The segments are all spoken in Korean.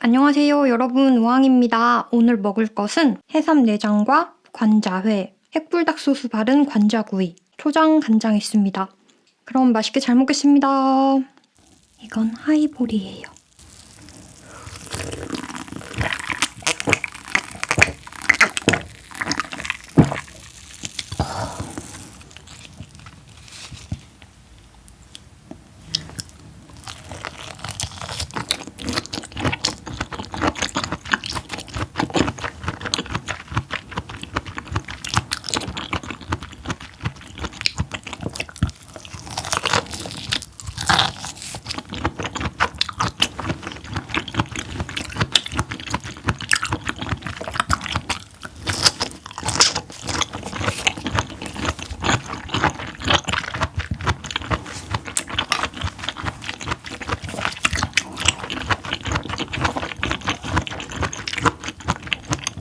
안녕하세요, 여러분. 우왕입니다. 오늘 먹을 것은 해삼 내장과 관자회, 핵불닭 소스 바른 관자구이, 초장 간장 있습니다. 그럼 맛있게 잘 먹겠습니다. 이건 하이볼이에요.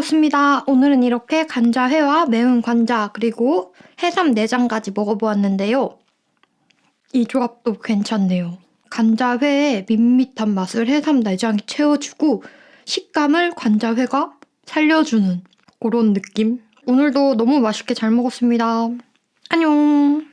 먹었습니다. 오늘은 이렇게 간자회와 매운 관자 그리고 해삼 내장까지 먹어보았는데요. 이 조합도 괜찮네요. 간자회의 밋밋한 맛을 해삼 내장이 채워주고 식감을 관자회가 살려주는 그런 느낌. 오늘도 너무 맛있게 잘 먹었습니다. 안녕.